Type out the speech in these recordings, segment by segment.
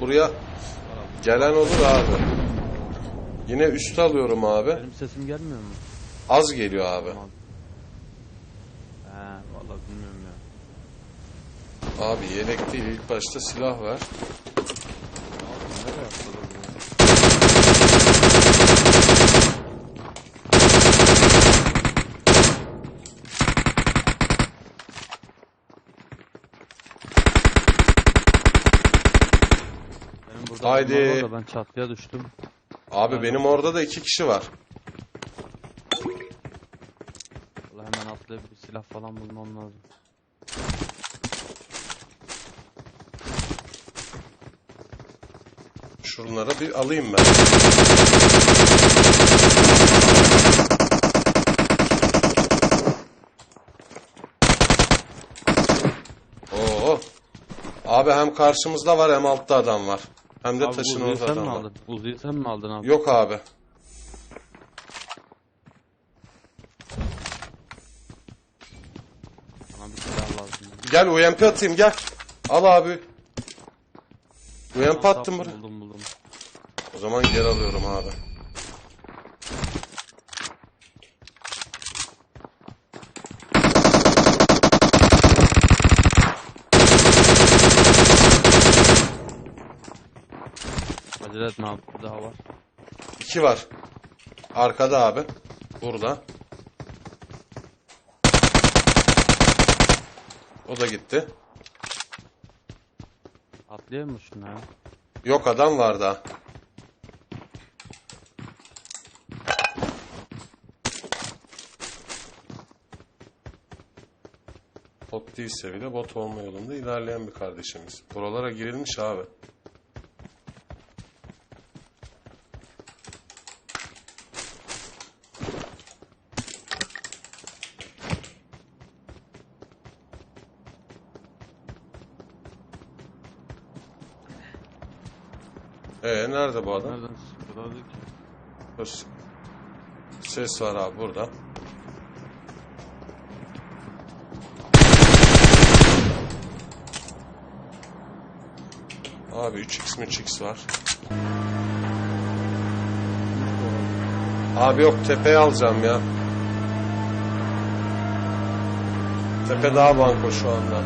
Buraya gelen olur abi. Yine üstü alıyorum abi. Benim sesim gelmiyor mu? Az geliyor abi. Tamam. He vallahi bilmiyorum ya. Abi yelek değil ilk başta silah ver. Nereye atladı bu ya? Haydi. da ben çatıya düştüm. Abi benim orada da iki kişi var. Vallahi hemen atlayıp bir silah falan bulmam lazım. Şunları bir alayım ben. Oo. Abi hem karşımızda var hem altta adam var. Hem de Abi taşın Uzi'yi sen mi aldın? Uzi'yi sen mi aldın abi? Yok abi. Bana bir silah lazım. Gel UMP atayım gel. Al abi. UMP attım buraya. Buldum buldum. O zaman geri alıyorum abi. Acele etme abi daha var. İki var. Arkada abi. Burada. O da gitti. Atlayayım mı şunu ya? Yok adam var daha. Bot değilse bile bot olma yolunda ilerleyen bir kardeşimiz. Buralara girilmiş abi. Ee nerede bu adam? Nereden sıkıyorlardı ki? Dur. Ses var abi burada. Abi 3x 3x var. Abi yok tepeye alacağım ya. Tepe daha banko şu anda.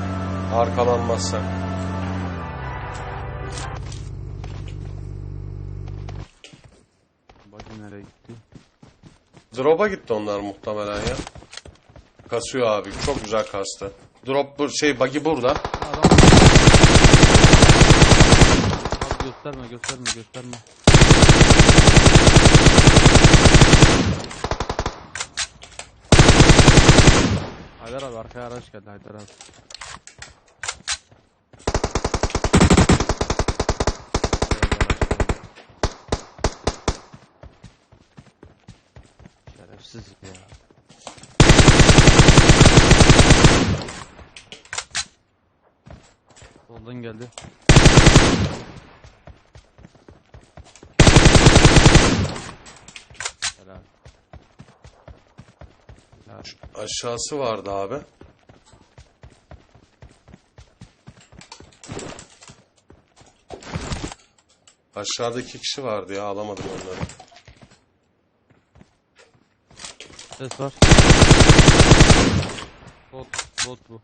Arkalanmazsak. Nereye gitti. Drop'a gitti onlar muhtemelen ya. Kasıyor abi. Çok güzel kastı. Drop bu şey buggy burada. Adam. Abi gösterme gösterme gösterme. Haydar abi arkaya araç geldi Haydar abi. Şerefsiz ya. Soldan geldi. Helal. Helal. Aşağısı vardı abi. Aşağıda iki kişi vardı ya alamadım onları. Ses var. Bot, bot bu.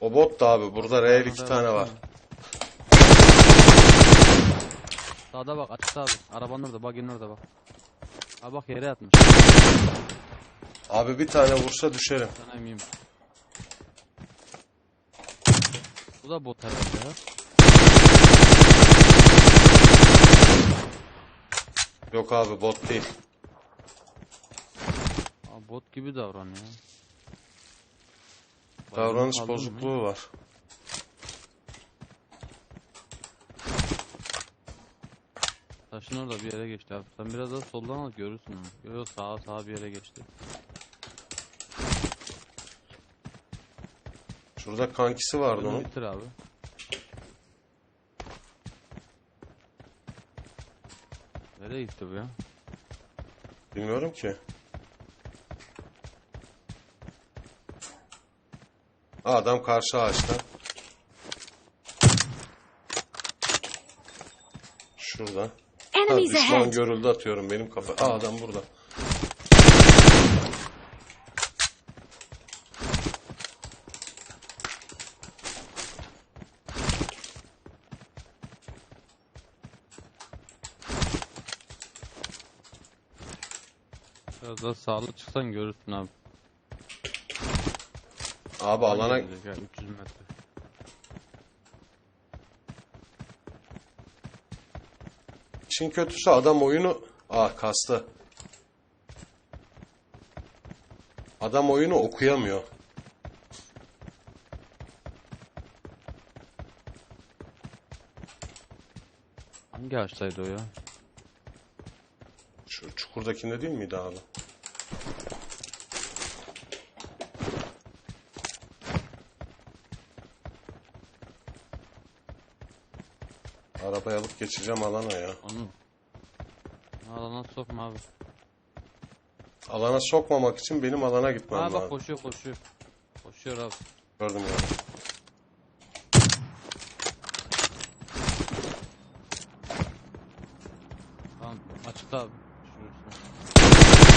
O bot da abi burada R iki tane var. Sağda bak açıkta abi. Arabanın orada, bug'in orada bak. Ha bak yere yatmış. Abi bir tane vursa düşerim. Sana eminim. Bu da bot herhalde ya. Yok abi bot değil. Abi bot gibi davranıyor. Davranış Kaldın mı? bozukluğu var. Taşın orada bir yere geçti abi. Sen biraz daha soldan al görürsün onu. Yok yok sağa sağa bir yere geçti. Şurada kankisi vardı Bunu onun. bitir abi. Nereye gitti bu ya? Bilmiyorum ki. Adam karşı ağaçta. Şurada. Ha, düşman görüldü atıyorum benim kafa. Aa adam burada. Biraz daha sağlı çıksan görürsün abi. Abi alana ya, 300 metre. işin kötüsü adam oyunu ah kastı. Adam oyunu okuyamıyor. Hangi ağaçtaydı o ya? Şu çukurdakinde değil miydi abi? Arabayı alıp geçeceğim alana ya. Onu. Alana sokma abi. Alana sokmamak için benim alana gitmem Aa bak lazım. koşuyor koşuyor. Koşuyor abi. Gördüm yani. Tamam açıkta abi. Şurası.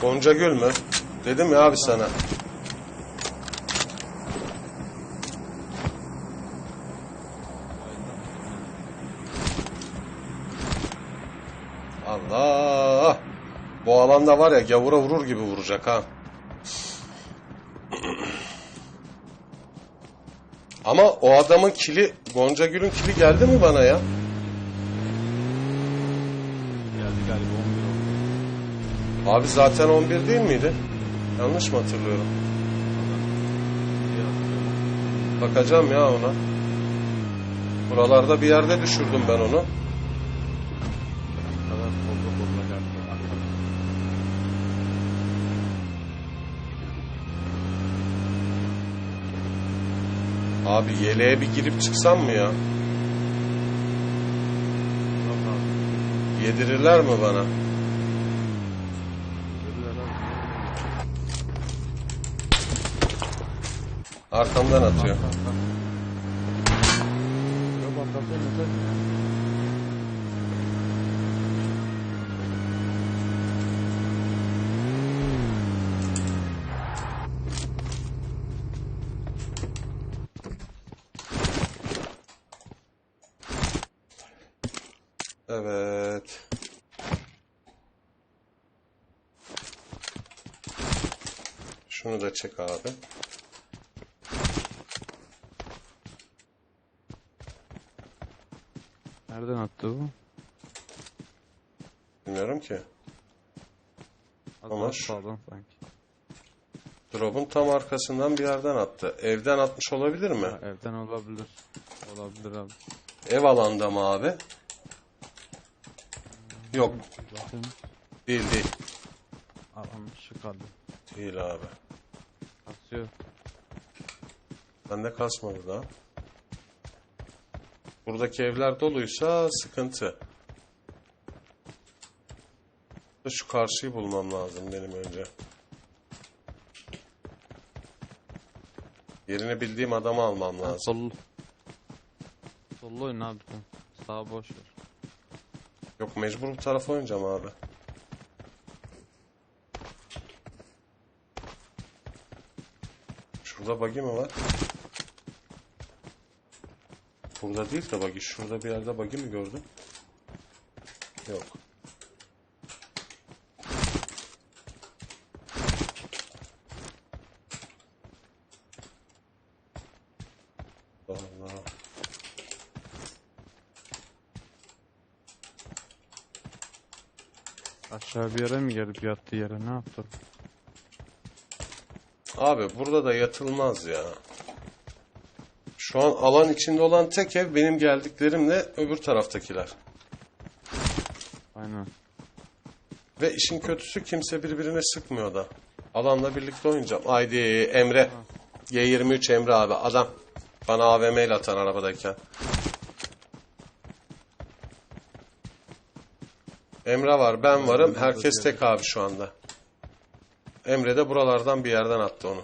Gonca Gül mü? Dedim ya abi sana. Allah! Bu alanda var ya gavura vurur gibi vuracak ha. Ama o adamın kili, Gonca Gül'ün kili geldi mi bana ya? Geldi galiba 11 oldu. Abi zaten 11 değil miydi? Yanlış mı hatırlıyorum? Bakacağım ya ona. Buralarda bir yerde düşürdüm ben onu. Abi yeleğe bir girip çıksam mı ya? Yedirirler mi bana? Dediler abi. Arkamdan atıyor. Evet. Şunu da çek abi. Nereden attı bu? Bilmiyorum ki. Az Ama şu- sağdan sanki. Drop'un tam arkasından bir yerden attı. Evden atmış olabilir mi? Ha, evden olabilir. Olabilir abi. Ev alanda mı abi? Yok. Bakın. Değil değil. Alan şu kaldı. Değil abi. Kasıyor. Bende kasmadı daha. Buradaki evler doluysa sıkıntı. Şu karşıyı bulmam lazım benim önce. Yerini bildiğim adamı almam lazım. Sollu. Sollu oyun abi. Sağa boş ver. Yok mecbur bu tarafa oynayacağım abi. Şurada buggy mi var? Burada değil de buggy. Şurada bir yerde buggy mi gördüm? Yok. Allah. Aşağı bir yere mi gelip yattığı yere ne yaptı? Abi burada da yatılmaz ya. Şu an alan içinde olan tek ev benim geldiklerimle öbür taraftakiler. Aynen. Ve işin kötüsü kimse birbirine sıkmıyor da. Alanla birlikte oynayacağım. Haydi Emre. Y23 Emre abi adam. Bana AVM ile atan arabadayken. Emre var ben varım. Herkes tek abi şu anda. Emre de buralardan bir yerden attı onu.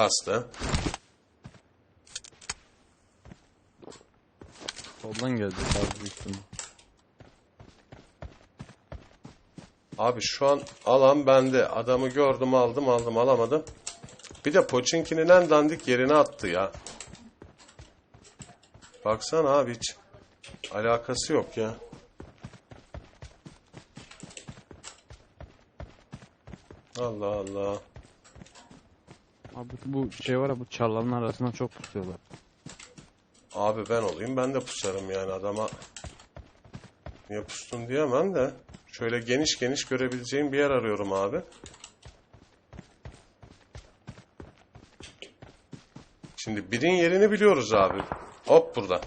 Kastı. Soldan gelecek abi büyük ihtimal. Abi şu an alan bende. Adamı gördüm aldım aldım alamadım. Bir de Pochinki'nin en dandik yerine attı ya. Baksana abi hiç alakası yok ya. Allah Allah. Abi bu şey var ya bu çarların arasına çok tutuyorlar. Abi ben olayım ben de pusarım yani adama. Niye pustun diyemem de. Şöyle geniş geniş görebileceğim bir yer arıyorum abi. Şimdi birin yerini biliyoruz abi. Hop burada.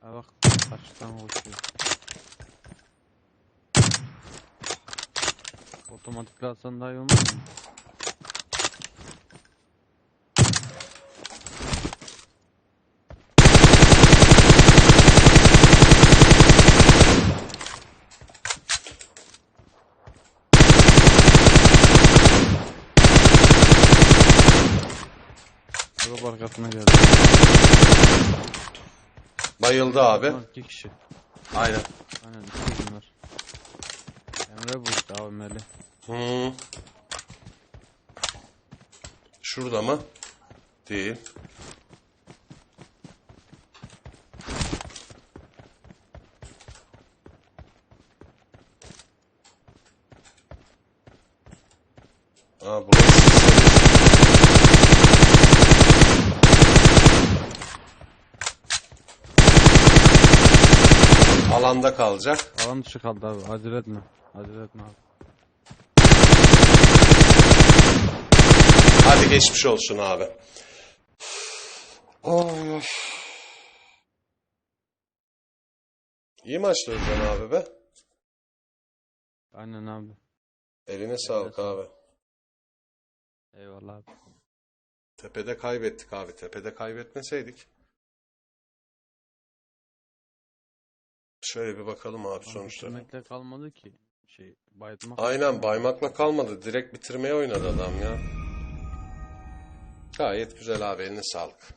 Ha bak karşıdan koşuyor. Atsan daha iyi olmaz mı? Drop arkasına geldi. Bayıldı abi. Bunlar iki kişi. Aynen. Aynen iki bunlar. Emre bu işte abi Meli. Hmm. Şurada mı? Değil. Aa burası. Alanda kalacak. Alan dışı kaldı abi. Acele etme. Acele etme abi. Hadi geçmiş olsun abi. Oy. İyi maçtı Özcan abi be. Aynen abi. Eline sağlık abi. Eyvallah abi. Tepede kaybettik abi. Tepede kaybetmeseydik. Şöyle bir bakalım abi sonuçlara. Bitirmekle kalmadı ki. Şey bayatmak. Aynen baymakla kalmadı. Direkt bitirmeye oynadı adam ya. Gayet güzel abi. Eline sağlık.